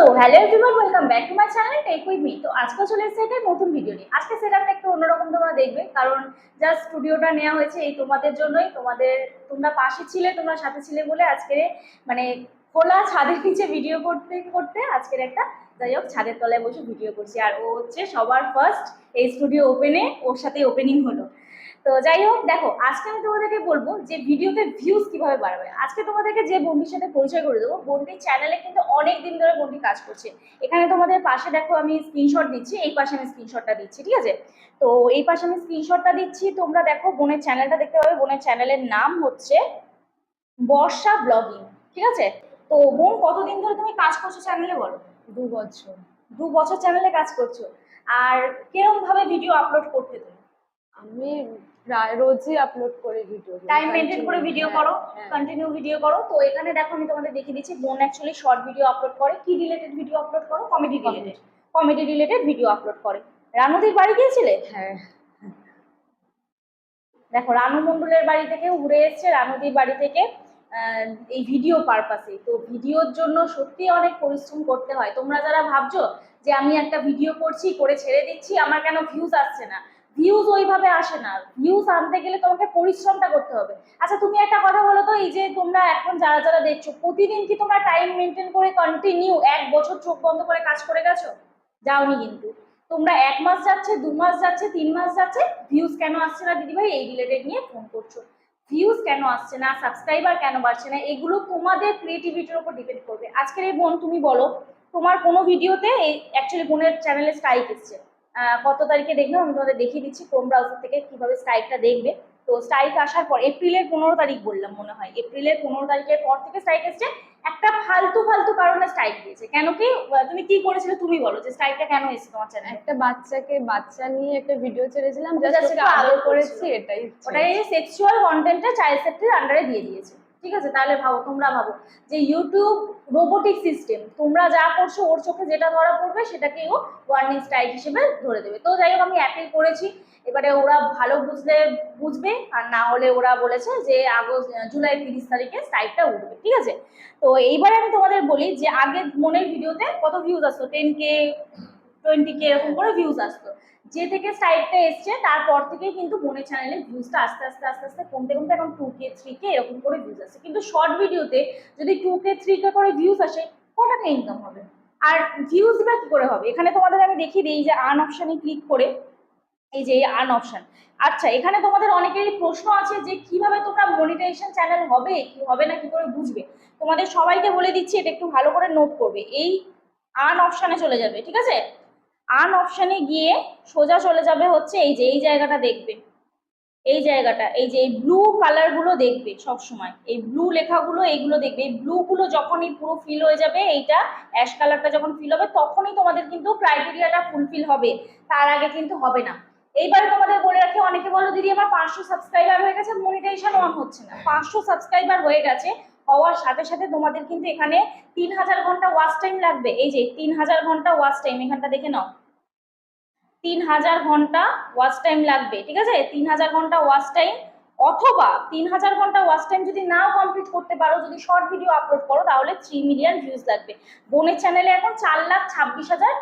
So hello everyone welcome back to my channel tech with me তো আজকে চলে এসেছে একটা নতুন ভিডিও নিয়ে। আজকে সেটআপটা একটু অন্যরকম তোমরা দেখবে, কারণ জাস্ট স্টুডিওটা নেওয়া হয়েছে এই তোমাদের জন্যই। তোমাদের, তোমরা পাশে ছিলে, তোমরা সাথে ছিলে বলে আজকে মানে খোলা ছাদের নিচে ভিডিও করতে করতে আজকের একটা, যাই হোক, ছাদের তলায় বসে ভিডিও করছি। আর ও হচ্ছে সবার ফার্স্ট এই স্টুডিও ওপেনে ওর সাথে ওপেনিং হলো। তো যাই হোক দেখো আজকে আমি তোমাদেরকে বলব যে ভিডিওতে ভিউজ কীভাবে বাড়াবে। আজকে তোমাদেরকে যে বন্ডির সাথে পরিচয় করে দেবো বন্ডির চ্যানেলে কিন্তু অনেক দিন ধরে বন্ডি কাজ করছে। এখানে তোমাদের পাশে দেখো আমি স্ক্রিনশট দিচ্ছি এই পাশে আমি স্ক্রিনশটটা দিচ্ছি ঠিক আছে? তো এই পাশে আমি স্ক্রিনশটটা দিচ্ছি তোমরা দেখো বোনের চ্যানেলটা দেখতে পাবে বোনের চ্যানেলের নাম হচ্ছে বর্ষা ব্লগিং ঠিক আছে? তো বোন কতদিন ধরে তুমি কাজ করছ চ্যানেলে বলো? দু বছর। দু বছর চ্যানেলে কাজ করছ। আর কিরম ভাবে ভিডিও আপলোড করতে তুমি? আমি প্রায় রোজই আপলোড করি ভিডিও টাইম মেনটেন করে ভিডিও হ্যাঁ, করো কন্টিনিউ ভিডিও করো। তো এখানে দেখো আমি তোমাদের দেখিয়ে দিচ্ছি বোন অ্যাকচুয়ালি শর্ট ভিডিও আপলোড করে। কি রিলেটেড ভিডিও আপলোড করো? Comedy related comedy related video upload করে। রানুদির বাড়ি গিয়েছিলে? হ্যাঁ। দেখো রানু মণ্ডলের বাড়ি থেকে উড়ে এসছে রানুদির বাড়ি থেকে এই ভিডিও পারপাসে তো ভিডিওর জন্য সত্যি অনেক পরিশ্রম করতে হয়। তোমরা যারা ভাবছ যে আমি একটা ভিডিও করছি করে ছেড়ে দিচ্ছি আমার কেন ভিউজ আসছে না? ভিউজ ওইভাবে আসে না। ভিউজ আনতে গেলে তোমাকে পরিশ্রমটা করতে হবে। আচ্ছা তুমি একটা কথা বলো তো, এই যে তোমরা এখন যারা যারা দেখছ, প্রতিদিন কি তোমরা টাইম মেনটেন করে কন্টিনিউ এক বছর চোখ বন্ধ করে কাজ করে গেছো? যাওনি কিন্তু। তোমরা এক মাস যাচ্ছে, দু মাস যাচ্ছে, তিন মাস যাচ্ছে ভিউজ কেন আসছে না দিদিভাই? এই রিলেটেড নিয়ে ফোন করছ। ভিউজ কেন আসছে না? সাবস্ক্রাইবার কেন বাড়ছে না? এগুলো তোমাদের ক্রিয়েটিভিটির উপর ডিপেন্ড করবে। আজকের এই বোন, তুমি বলো, তোমার কোনো ভিডিওতে এই অ্যাকচুয়ালি বোনের চ্যানেলে স্ট্রাইক এসছে। কত তারিখে দেখবে? আমি তোমাদের দেখিয়ে দিচ্ছি ক্রোম ব্রাউজার থেকে কীভাবে স্ট্রাইকটা দেখবে। তো স্ট্রাইক আসার পর এপ্রিলের পনেরো তারিখ বললাম মনে হয়। এপ্রিলের পনেরো তারিখের পর থেকে স্ট্রাইক এসছে। একটা ফালতু ফালতু কারণে স্ট্রাইক দিয়েছে। কেন কি? তুমি কি করেছিলে তুমি বলো যে স্ট্রাইকটা কেন এসেছে তোমার চ্যানেলে একটা বাচ্চাকে বাচ্চা নিয়ে একটা ভিডিও ছেড়েছিলাম জাস্ট আদর করেছি এটাই ওটা এই সেক্সুয়াল কন্টেন্টটা চাইল্ড সেফটির আন্ডারে দিয়ে দিয়েছে। ঠিক আছে? তাহলে ভাবো, তোমরা ভাবো যে ইউটিউব রোবোটিক সিস্টেম তোমরা যা করছ ওর চোখে যেটা ধরা পড়বে সেটাকে ও ওয়ার্নিং স্ট্রাইক হিসেবে ধরে দেবে। তো যাই হোক, আমি অ্যাপিল করেছি। এবারে ওরা ভালো বুঝলে বুঝবে, আর না হলে ওরা বলেছে যে আগস্ট জুলাই তিরিশ তারিখে স্ট্রাইকটা উঠবে, ঠিক আছে? তো এইবারে আমি তোমাদের বলি যে আগে মনের ভিডিওতে কত ভিউজ আসতো? টেন কে টোয়েন্টি কে এরকম করে ভিউজ আসতো। যে থেকে সাইডটা এসছে, তারপর থেকে কিন্তু বোনের চ্যানেলে ভিউজটা আস্তে আস্তে আস্তে আস্তে কমতে কমতে এখন টু কে থ্রি কে এরকম করে ভিউজ আসছে। কিন্তু শর্ট ভিডিওতে যদি টু কে থ্রি কে করে ভিউজ আসে ক ইনকাম হবে। আর ভিউজ বা কি করে হবে? এখানে তোমাদের আমি দেখিয়ে দিই যে আর্ন অপশানে ক্লিক করে, এই যে আর্ন অপশান আচ্ছা এখানে তোমাদের অনেকেরই প্রশ্ন আছে যে কীভাবে তোমরা মনিটাইজেশন চ্যানেল হবে, কি হবে না, কি করে বুঝবে? তোমাদের সবাইকে বলে দিচ্ছি, এটা একটু ভালো করে নোট করবে। এই আর্ন অপশানে চলে যাবে, ঠিক আছে? আর্ন অপশানে গিয়ে সোজা চলে যাবে হচ্ছে এই যে, এই জায়গাটা দেখবে। এই জায়গাটা, এই যে, এই ব্লু কালারগুলো দেখবে সব সময় এই ব্লু লেখাগুলো, এইগুলো দেখবে। এই ব্লুগুলো যখনই পুরো ফিল হয়ে যাবে, এইটা অ্যাশ কালারটা যখন ফিল হবে, তখনই তোমাদের কিন্তু ক্রাইটেরিয়াটা ফুলফিল হবে। তার আগে কিন্তু হবে না। এইবারে তোমাদের বলে রাখি, অনেকে বলো দিদি, আমার পাঁচশো সাবস্ক্রাইবার হয়ে গেছে মনিটাইজেশন অন হচ্ছে না। পাঁচশো সাবস্ক্রাইবার হয়ে গেছে, হওয়ার সাথে সাথে তোমাদের কিন্তু এখানে তিন হাজার ঘণ্টা ওয়াচ টাইম লাগবে। এই যে, তিন হাজার ঘণ্টা ওয়াচ টাইম এখানটা দেখে নাও। তিন হাজার ঘণ্টা ওয়াচ টাইম লাগবে, ঠিক আছে? তিন হাজার ঘণ্টা ওয়াচ টাইম অথবা তিন হাজার ঘণ্টা ওয়াচ টাইম যদি নাও কমপ্লিট করতে পারো, যদি শর্ট ভিডিও আপলোড করো, তাহলে থ্রি মিলিয়ন ভিউজ লাগবে। বোনের চ্যানেলে এখন চার লাখ ছাব্বিশ হাজার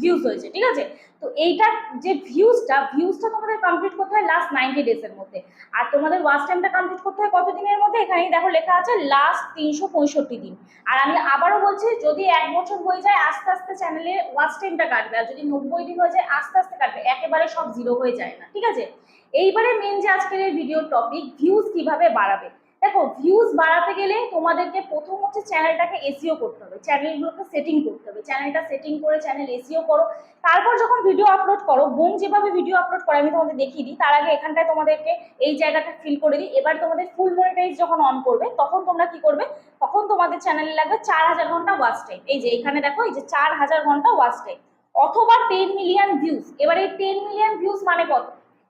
ভিউজ হয়েছে, ঠিক আছে? তো এইটার যে ভিউজটা ভিউজটা তোমাদের কমপ্লিট করতে হয় লাস্ট নাইনটি ডেজের মধ্যে। আর তোমাদের ওয়াচ টাইমটা কমপ্লিট করতে হয় কত দিনের মধ্যে? এখানেই দেখো লেখা আছে লাস্ট তিনশো পঁয়ষট্টি দিন। আর আমি আবারও বলছি, যদি এক বছর হয়ে যায়, আস্তে আস্তে চ্যানেলে ওয়াচ টাইমটা কাটবে। আর যদি নব্বই দিন হয়ে যায়, আস্তে আস্তে কাটবে। একেবারে সব জিরো হয়ে যায় না, ঠিক আছে? এইবারে মেন যে আজকের ভিডিও টপিক ভিউজ কীভাবে বাড়াবে? দেখো ভিউজ বাড়াতে গেলে তোমাদেরকে প্রথম হচ্ছে চ্যানেলটাকে এসিও করতে হবে। চ্যানেলগুলোকে সেটিং করতে হবে। চ্যানেলটা সেটিং করে চ্যানেল এসিও করো। তারপর যখন ভিডিও আপলোড করো, বোন যেভাবে ভিডিও আপলোড করে, আমি তোমাদের দেখিয়ে দিই, তার আগে এখানটায় তোমাদেরকে এই জায়গাটা ফিল করে দিই। এবার তোমাদের ফুল মনিটাইজ যখন অন করবে, তখন তোমরা কি করবে? তখন তোমাদের চ্যানেলে লাগবে চার হাজার ঘণ্টা ওয়াচ টাইম এই যে, এখানে দেখো, এই যে চার হাজার ঘণ্টা ওয়াচ টাইম অথবা টেন মিলিয়ন ভিউজ এবার এই টেন মিলিয়ন ভিউজ মানে কত?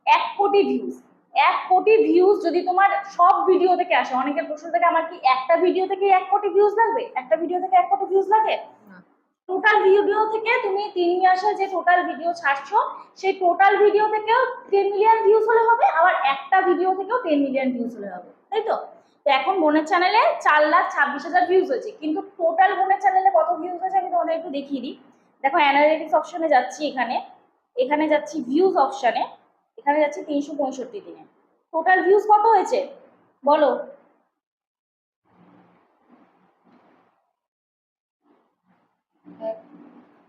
এক কোটি ভিউজ এক কোটি ভিউজ যদি তোমার সব ভিডিও থেকে আসে অনেকের প্রশ্ন থেকে আমার কি একটা ভিডিও থেকে এক কোটি ভিউজ লাগবে? একটা ভিডিও থেকে এক কোটি ভিউজ লাগে। টোটাল ভিডিও থেকে তুমি তিন মাসে যে টোটাল ভিডিও ছাড়ছো সেই টোটাল ভিডিও থেকেও টেন মিলিয়ন ভিউজ হলে হবে আবার একটা ভিডিও থেকেও টেন মিলিয়ন ভিউজ হলে হবে। তাই তো? তো এখন বোনের চ্যানেলে চার লাখ ছাব্বিশ হাজার ভিউজ হয়েছে কিন্তু টোটাল বোনের চ্যানেলে কত ভিউজ হয়েছে আমি তোমাদের একটু দেখিয়ে দিই। দেখো অ্যানালিটিক্স অপশনে যাচ্ছি এখানে। এখানে যাচ্ছি ভিউজ অপশনে এখানে যাচ্ছে তিনশো পঁয়ষট্টি দিনে। টোটাল ভিউজ কত হয়েছে? বলো।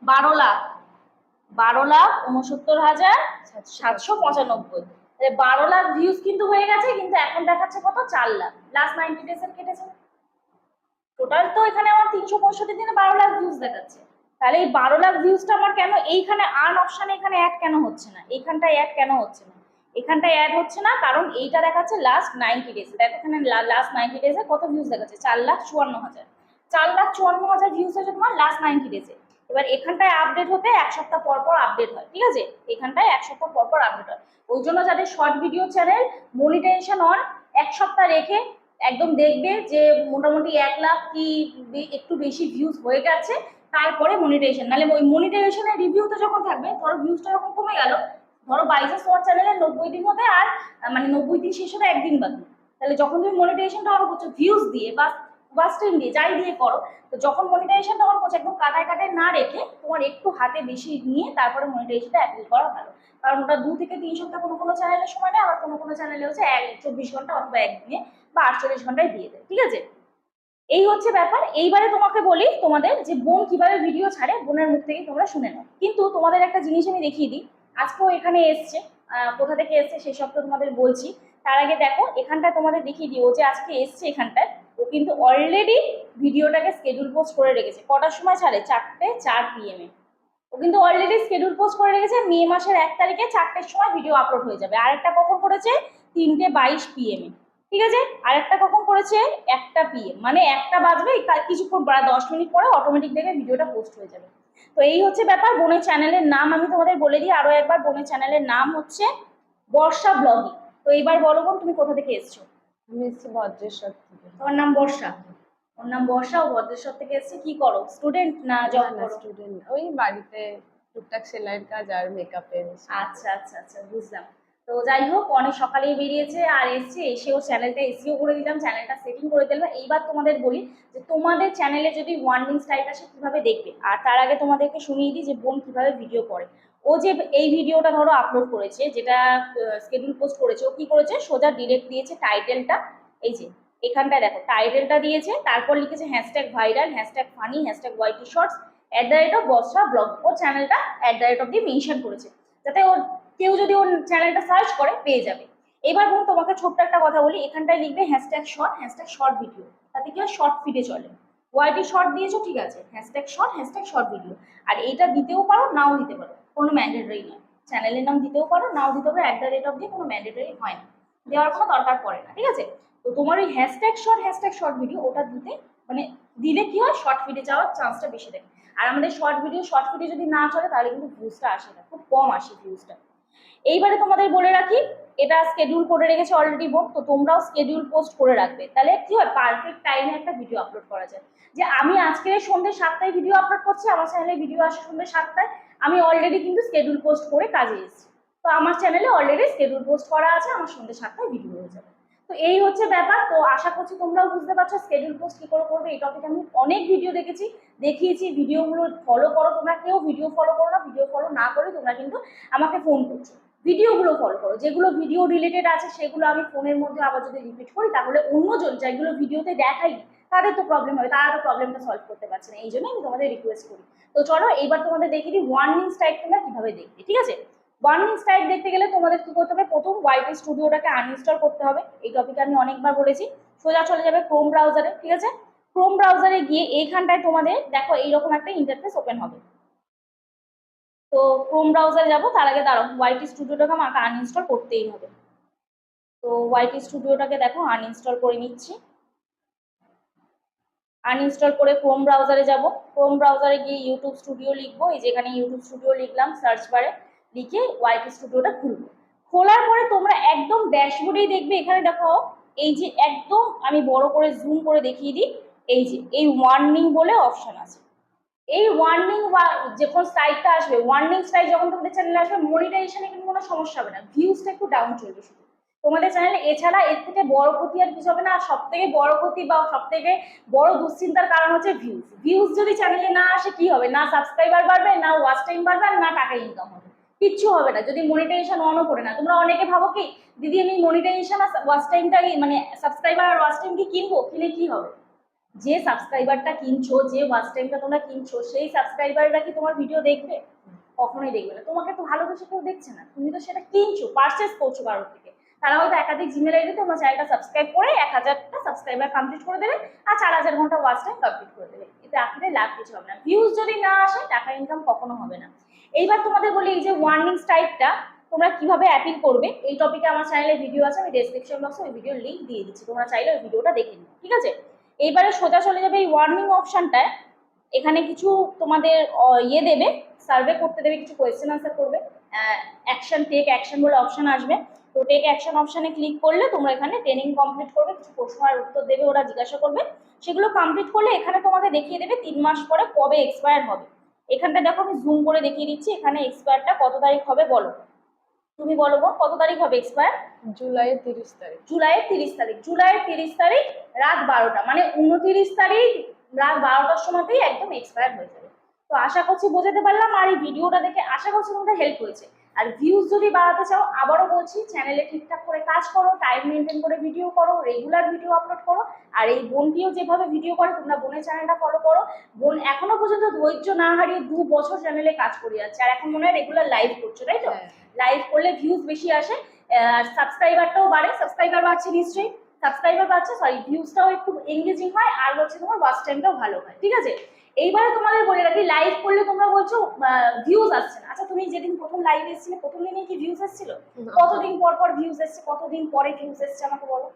বারো লাখ। বারো লাখ উনসত্তর হাজার সাতশো পঁচানব্বই। বারো লাখ ভিউজ কিন্তু হয়ে গেছে, কিন্তু এখন দেখাচ্ছে কত? চার লাখ। লাস্ট নাইনটি ডেজের কেটেছে। টোটাল তো এখানে আমার তিনশো পঁয়ষট্টি দিনে বারো লাখ ভিউজ দেখাচ্ছে। তাহলে এই বারো লাখ ভিউজটা আমার কেন এইখানে আর্ন অপশানে এখানে অ্যাড কেন হচ্ছে না? এইখানটায় অ্যাড কেন হচ্ছে না? এখানটায় অ্যাড হচ্ছে না কারণ এইটা দেখাচ্ছে লাস্ট নাইনটি ডেজে দেখো এখানে লাস্ট নাইনটি ডেজে কত ভিউজ দেখাচ্ছে? চার লাখ চুয়ান্ন হাজার। চার লাখ চুয়ান্ন হাজার ভিউজ হয়েছে তোমার লাস্ট নাইনটি ডেজে এবার এখানটায় আপডেট হতে এক সপ্তাহ পর পর আপডেট হয়, ঠিক আছে? এখানটায় এক সপ্তাহ পর পর আপডেট হয়। ওই জন্য যাদের short video channel monetization on এক সপ্তাহ রেখে একদম দেখবে যে মোটামুটি এক লাখ কি একটু বেশি ভিউজ হয়ে গেছে। তারপরে মনিটাইজেশন নাহলে ওই মনিটাইজেশনের রিভিউতে যখন থাকবে, ধরো ভিউজটা যখন কমে গেল, ধরো বাইশে শর্ট চ্যানেলে নব্বই দিন হতে আর মানে নব্বই দিন শেষ হতে একদিন বাকি। তাহলে যখন তুমি মনিটাইজেশনটা অন করছ ভিউজ দিয়ে বা স্ট্রিম দিয়ে, যাই দিয়ে করো, তো যখন মনিটাইজেশনটা অন করছ, একদম কাটায় কাটায় না রেখে তোমার একটু হাতে বেশি নিয়ে তারপরে মনিটাইজেশনটা অ্যাপ্লাই করা ভালো। কারণ ওটা দু থেকে তিন সপ্তাহ কোনো কোনো চ্যানেলের সময় নেয়, আবার কোনো কোনো চ্যানেলে হচ্ছে এক, চব্বিশ ঘণ্টা অথবা একদিনে বা আটচল্লিশ ঘন্টায় দিয়ে দেয়, ঠিক আছে? এই হচ্ছে ব্যাপার। এইবারে তোমাকে বলি তোমাদের যে বোন কীভাবে ভিডিও ছাড়ে, বোনের মুখ থেকে তোমরা শুনে নাও। কিন্তু তোমাদের একটা জিনিস আমি দেখিয়ে দিই। আজকেও এখানে এসছে কোথা থেকে এসছে সেই সব তো তোমাদের বলছি। তার আগে দেখো, এখানটায় তোমাদের দেখিয়ে দিই। ও যে আজকে এসছে এখানটায়, ও কিন্তু অলরেডি ভিডিওটাকে স্কেডিউল পোস্ট করে রেখেছে। কটার সময় ছাড়ে? চারটে, চার পিএম এ। ও কিন্তু অলরেডি স্কেডিউল পোস্ট করে রেখেছে। মে মাসের এক তারিখে চারটের সময় ভিডিও আপলোড হয়ে যাবে। আরেকটা কখন করেছে? তিনটে বাইশ পিএম এ। ঠিক আছে? আরেকটা কখন করেছে? একটা পিএম মানে একটা বাজবে কিছুক্ষণ পরে দশ মিনিট পরে অটোমেটিক দেখে ভিডিওটা পোস্ট হয়ে যাবে। তো এই হচ্ছে ব্যাপার বোনের চ্যানেলের নাম আমি তোমাদের বলে দিই। আরও একবার বোনের চ্যানেলের নাম হচ্ছে বর্ষা ব্লগিং তো এইবার বলো বোন তুমি কোথা থেকে এসছো? আমি এসেছি বজ্রেশ্বর থেকে। তোমার নাম বর্ষা? ওর নাম বর্ষা ও ভদ্রেশ্বর থেকে এসছে। কি করো? স্টুডেন্ট না জব স্টুডেন্ট ওই বাড়িতে টুকটাক সেলাইয়ের কাজ আর মেকআপের আচ্ছা আচ্ছা আচ্ছা বুঝলাম। তো যাই হোক, অনেক সকালেই বেরিয়েছে আর এসছে, এসেও চ্যানেলটা এসিও করে দিলাম চ্যানেলটা সেটিং করে দিলাম। এইবার তোমাদের বলি যে তোমাদের চ্যানেলে যদি ওয়ার্নিং স্ট্রাইক আসে, কীভাবে দেখবে? আর তার আগে তোমাদেরকে শুনিয়ে দিই যে বোন কীভাবে ভিডিও করে। ও যে এই ভিডিওটা ধরো আপলোড করেছে, যেটা স্কেডিউল পোস্ট করেছে, ও কী করেছে? সোজা ডিরেক্ট দিয়েছে টাইটেলটা এই যে, এখানটায় দেখো টাইটেলটা দিয়েছে, তারপর লিখেছে hashtag viral hashtag funny hashtag YT shorts at the rate of Basra blog ওর চ্যানেলটা অ্যাট দ্য রেট অফ দিয়ে মেনশন করেছে। যাতে ওর কেউ যদি ওর চ্যানেলটা সার্চ করে, পেয়ে যাবে। এবার বলুন, তোমাকে ছোট্ট একটা কথা বলি, এখানটায় লিখবে hashtag short hashtag short video তাতে কি হয়? শর্ট ফিডে চলে। ওয়াইটি শর্ট দিয়েছ, ঠিক আছে। Hashtag short hashtag short video আর এইটা দিতেও পারো, নাও দিতে পারো। কোনো ম্যান্ডেটরি নয়। চ্যানেলের নাম দিতেও পারো, নাও দিতে পারো। অ্যাট দ্য রেট অফ দিয়ে কোনো ম্যান্ডেটরি হয় না। দেওয়ার কোনো দরকার পড়ে না, ঠিক আছে? তো তোমার ওই hashtag short hashtag short video ওটা দিতে মানে দিলে কি হয়? শর্ট ফিডে যাওয়ার চান্সটা বেশি থাকে। আর আমাদের শর্ট ভিডিও শর্ট ভিডিও যদি না চলে, তাহলে কিন্তু ভিউজটা আসে না। খুব কম আসে ভিউজটা এইবারে তোমাদের বলে রাখি, এটা স্কেডিউল করে রেখেছে অলরেডি বোন তো তোমরাও স্কেডিউল পোস্ট করে রাখবে। তাহলে কি হয়? পারফেক্ট টাইমে একটা ভিডিও আপলোড করা যায়। যে আমি আজকে সন্ধ্যে সাতটায় ভিডিও আপলোড করছি, আমার চ্যানেলে ভিডিও আসে সন্ধ্যে সাতটায়, আমি অলরেডি কিন্তু স্কেডিউল পোস্ট করে কাজে এসেছি। তো আমার চ্যানেলে অলরেডি স্কেডিউল পোস্ট করা আছে, আমার সন্ধ্যে সাতটায় ভিডিও হয়ে যাবে। তো এই হচ্ছে ব্যাপার। তো আশা করছি তোমরাও বুঝতে পারছ স্কেডিউল পোস্ট কি করে করবে, এই টপিকে আমি অনেক ভিডিও দেখেছি, দেখিয়েছি ভিডিওগুলো ফলো করো তোমরা, কেউ ভিডিও ফলো করো না ভিডিও ফলো না করে তোমরা কিন্তু আমাকে ফোন করছ। ভিডিওগুলো ফলো করো, যেগুলো ভিডিও রিলেটেড আছে সেগুলো আমি ফোনের মধ্যে আবার যদি রিপিট করি, তাহলে অন্যজন যেগুলো ভিডিওতে দেখাই, তাদের তো প্রবলেম হবে, তারা তো প্রবলেমটা সলভ করতে পারছে না, এই জন্য আমি তোমাদের রিকোয়েস্ট করি। তো চলো, এইবার তোমাদের দেখিয়ে দিই ওয়ার্নিং স্ট্রাইক তোমরা কীভাবে দেখবে, ঠিক আছে? ওয়ার্নিং স্ট্রাইক দেখতে গেলে তোমাদের কি করতে হবে? প্রথম ওয়াইটি স্টুডিওটাকে আনইনস্টল করতে হবে। এই টপিকে আমি অনেকবার বলেছি। সোজা চলে যাবে ক্রোম ব্রাউজারে ঠিক আছে? ক্রোম ব্রাউজারে গিয়ে এইখানটায় তোমাদের, দেখো এইরকম একটা ইন্টারফেস ওপেন হবে। তো ক্রোম ব্রাউজারে যাব, তার আগে দাঁড়াও। ওয়াইটি স্টুডিওটাকে আমাকে আনইনস্টল করতেই হবে। তো ওয়াইটি স্টুডিওটাকে দেখো আনইনস্টল করে নিচ্ছি। আনইনস্টল করে ক্রোম ব্রাউজারে যাব। ক্রোম ব্রাউজারে গিয়ে ইউটিউব স্টুডিও লিখব। এই যেখানে ইউটিউব স্টুডিও লিখলাম সার্চ বারে লিখে ওয়াইটি স্টুডিওটা খুলবো। খোলার পরে তোমরা একদম ড্যাশবোর্ডেই দেখবে, এখানে দেখো, এই যে একদম আমি বড় করে জুম করে দেখিয়ে দিই, এই যে, এই ওয়ার্নিং বলে অপশন আছে। এই ওয়ার্নিং যখন সাইটটা আসবে ওয়ার্নিং সাইট যখন তোমাদের চ্যানেলে আসবে মনিটাইজেশনে কিন্তু কোনো সমস্যা হবে না ভিউজটা একটু ডাউন চলবে শুধু। তোমাদের চ্যানেলে এছাড়া এর থেকে বড় ক্ষতি আর কিছু হবে না, আর সব থেকে বড় ক্ষতি বা সব থেকে বড় দুশ্চিন্তার কারণ হচ্ছে ভিউজ ভিউজ যদি চ্যানেলে না আসে, কি হবে? না সাবস্ক্রাইবার বাড়বে, না ওয়াচ টাইম বাড়বে, আর না টাকা ইনকাম হবে। কিচ্ছু হবে না। যদি মনিটাইজেশন অনও করে না, তোমরা অনেকে ভাবো কি, দিদি, আমি মনিটাইজেশন আর ওয়াচ টাইমটা মানে সাবস্ক্রাইবার আর ওয়াচ টাইম কি কিনবো? কিনে কি হবে? যে সাবস্ক্রাইবারটা কিনছো, যে ওয়াচ টাইমটা তোমরা কিনছো, সেই সাবস্ক্রাইবাররা কি তোমার ভিডিও দেখবে? কখনোই দেখবে না। তোমাকে তো ভালোবেসে কেউ দেখছে না। তুমি তো সেটা কিনছো পারচেস করছ কারোর থেকে। তারা হয়তো একাধিক জিমেল আইডি তোমার চ্যানেলটা সাবস্ক্রাইব করে এক হাজারটা সাবস্ক্রাইবার কমপ্লিট করে দেবে আর চার হাজার ঘণ্টা ওয়াচ টাইম কমপ্লিট করে দেবে। এতে আখেরে লাভ কিছু হবে না। ভিউজ যদি না আসে, টাকা ইনকাম কখনো হবে না। এইবার তোমাদের বলি এই যে ওয়ার্নিং স্ট্রাইকটা তোমরা কীভাবে অ্যাপিল করবে, এই টপিকে আমার চ্যানেলে ভিডিও আছে, আমি ডেসক্রিপশন বক্সে ওই ভিডিওর লিঙ্ক দিয়ে দিচ্ছি, তোমরা চাইলে ওই ভিডিওটা দেখে নিও, ঠিক আছে? এইবারে সোজা চলে যাবে এই ওয়ার্নিং অপশনটায় এখানে কিছু তোমাদের ইয়ে দেবে সার্ভে করতে দেবে, কিছু কোয়েশ্চেন আনসার করবে অ্যাকশন টেক অ্যাকশন বলে অপশান আসবে, তো টেক অ্যাকশন অপশানে ক্লিক করলে তোমরা এখানে ট্রেনিং কমপ্লিট করবে, কিছু প্রশ্ন আর উত্তর দেবে, ওরা জিজ্ঞাসা করবে, সেগুলো কমপ্লিট করলে এখানে তোমাকে দেখিয়ে দেবে তিন মাস পরে কবে এক্সপায়ার হবে। এখানটা দেখো আমি জুম করে দেখিয়ে দিচ্ছি এখানে এক্সপায়ারটা কত তারিখ হবে বলো? তুমি বলো বোন কত তারিখ হবে এক্সপায়ার জুলাইয়ের তিরিশ তারিখ। জুলাইয়ের তিরিশ তারিখ জুলাইয়ের তিরিশ তারিখ রাত বারোটা মানে উনতিরিশ তারিখ রাত বারোটার সময়তেই একদম এক্সপায়ার হয়ে যাবে। তো আশা করছি বোঝাতে পারলাম আর এই ভিডিওটা দেখে আশা করছি তোমাদের হেল্প হয়েছে। আর ভিউজ যদি বাড়াতে চাও আবারও বলছি চ্যানেলে ঠিকঠাক করে কাজ করো টাইম মেনটেন করে ভিডিও করো রেগুলার ভিডিও আপলোড করো আর এই বোনটিও যেভাবে ভিডিও করে তোমরা বোনের চ্যানেলটা ফলো করো। বোন এখনও পর্যন্ত ধৈর্য না হারিয়ে দু বছর চ্যানেলে কাজ করে যাচ্ছে আর এখন মনে হয় রেগুলার লাইভ করছ তাই তো? হ্যাঁ। লাইভ করলে ভিউজ বেশি আসে আর সাবস্ক্রাইবারটাও বাড়ে সাবস্ক্রাইবার বাড়ছে নিশ্চয়ই। সাবস্ক্রাইবার বাড়ছে সরি ভিউজটাও একটু এঙ্গেজিং হয় আর হচ্ছে তোমার ওয়াচ টাইমটাও ভালো হয় ঠিক আছে? এইবারে তোমাদের বলে রাখি লাইভ করলে তোমরা বলছো ভিউজ আসছে না। আচ্ছা তুমি যেদিন প্রথম লাইভ এসেছিলে প্রথম দিনে কি ভিউজ এসেছিল? কতদিন পর পর ভিউজ এসছে কতদিন পরে ভিউজ এসছে আমাকে বলো।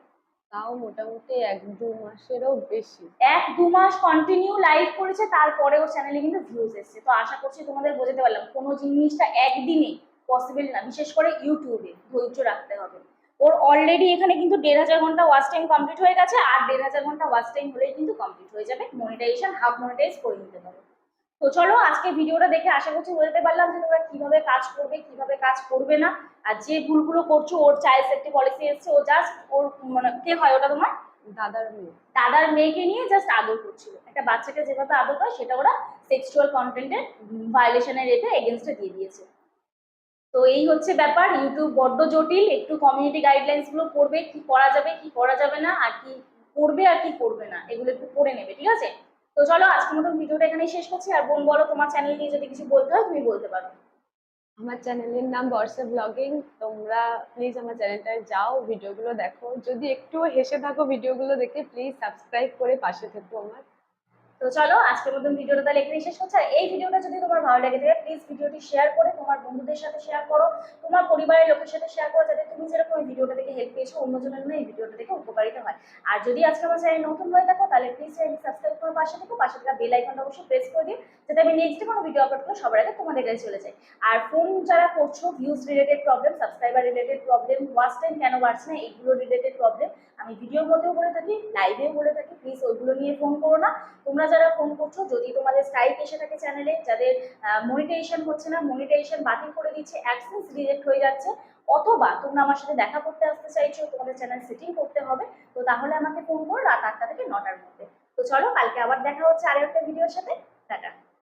তাও মোটামুটি এক দু মাসেরও বেশি। এক দু মাস কন্টিনিউ লাইভ করেছে তারপরে ওর চ্যানেলে কিন্তু ভিউজ এসছে। তো আশা করছি তোমাদের বোঝাতে পারলাম কোনো জিনিসটা একদিনে পসিবল না বিশেষ করে ইউটিউবে ধৈর্য রাখতে হবে। ওর অলরেডি এখানে কিন্তু দেড় হাজার ঘণ্টা ওয়াচ টাইম কমপ্লিট হয়ে গেছে আর দেড় হাজার ঘণ্টা ওয়াচ টাইম হলেই কিন্তু কমপ্লিট হয়ে যাবে। মনিটাইজেশন হাফ মনিটাইজ করে নিতে পারবে তো চলো আজকে ভিডিওটা দেখে আশা করছি বোঝাতে পারলাম যে তোমরা কীভাবে কাজ করবে কীভাবে কাজ করবে না আর যে ভুলগুলো করছ ওর চাইল্ড সেফটি পলিসি এসছে ও জাস্ট ওর মানে কে হয় ওটা তোমার? দাদার মেয়ে। দাদার মেয়েকে নিয়ে জাস্ট আদর করছিল। একটা বাচ্চাকে যেভাবে আদর করে সেটা ওরা সেক্সুয়াল কন্টেন্টের ভায়োলেশনের এতে এগেনস্টে দিয়ে দিয়েছে। তো এই হচ্ছে ব্যাপার, ইউটিউব বড্ড জটিল, একটু কমিউনিটি গাইডলাইন্সগুলো পড়বে, কি করা যাবে, কি করা যাবে না, আর কি করবে আর কি করবে না, এগুলো একটু পড়ে নেবে, ঠিক আছে? তো চলো, আজকের মতন ভিডিওটা এখানেই শেষ করছি, আর বোন, বলো তোমার চ্যানেল নিয়ে যদি কিছু বলতে হয়, তুমি বলতে পারো। আমার চ্যানেলের নাম বর্ষা ব্লগিং তোমরা প্লিজ আমার চ্যানেলটায় যাও ভিডিওগুলো দেখো, যদি একটু হেসে থাকো ভিডিওগুলো দেখে প্লিজ সাবস্ক্রাইব করে পাশে থেকো আমার। তো চলো, আজকের মতন ভিডিওটা তাহলে এখানেই শেষ করছি। আর এই ভিডিওটা যদি তোমার ভালো লেগে থাকে প্লিজ ভিডিওটি শেয়ার করে তোমার বন্ধুদের সাথে শেয়ার করো, তোমার পরিবারের লোকের সাথে শেয়ার করো, যাতে তুমি যেরকম এই ভিডিওটা দেখে হেল্প পেয়েছ, অন্যজনের জন্য এই ভিডিওটা দেখে উপকারিত হয়। আর যদি আজকে আমার চ্যানেল নতুন হয়ে থাকো, তাহলে প্লিজ চ্যানেল সাবস্ক্রাইব করে পাশে থেকো, পাশে থাকা বেল আইকনটা অবশ্যই প্রেস করে দিও, যাতে আমি নেক্সট কোনো ভিডিও আপলোড করলে সবার আগে তোমাদের কাছে চলে যায় আর ফোন যারা করছ views related problem subscriber related problem watch time কেন বাড়ছে না এইগুলো রিলেটেড প্রবলেম আমি ভিডিওর মধ্যেও বলে থাকি লাইভেও বলে থাকি। প্লিজ ওইগুলো নিয়ে ফোন করো না। তোমরা যারা ফোন করছ, যদি তোমাদের স্ট্রাইক এসে থাকে চ্যানেলে যাদের মনিটাইজেশন হচ্ছে না মনিটাইজেশন বাতিল করে দিচ্ছে অ্যাক্সেস রিজেক্ট হয়ে যাচ্ছে, অথবা তোমরা আমার সাথে দেখা করতে আসতে চাইছো, তোমাদের চ্যানেল সেটিং করতে হবে, তো তাহলে আমাকে ফোন করো রাত আটটা থেকে নটার মধ্যে। তো চলো, কালকে আবার দেখা হচ্ছে আরও একটা ভিডিওর সাথে। টাটা।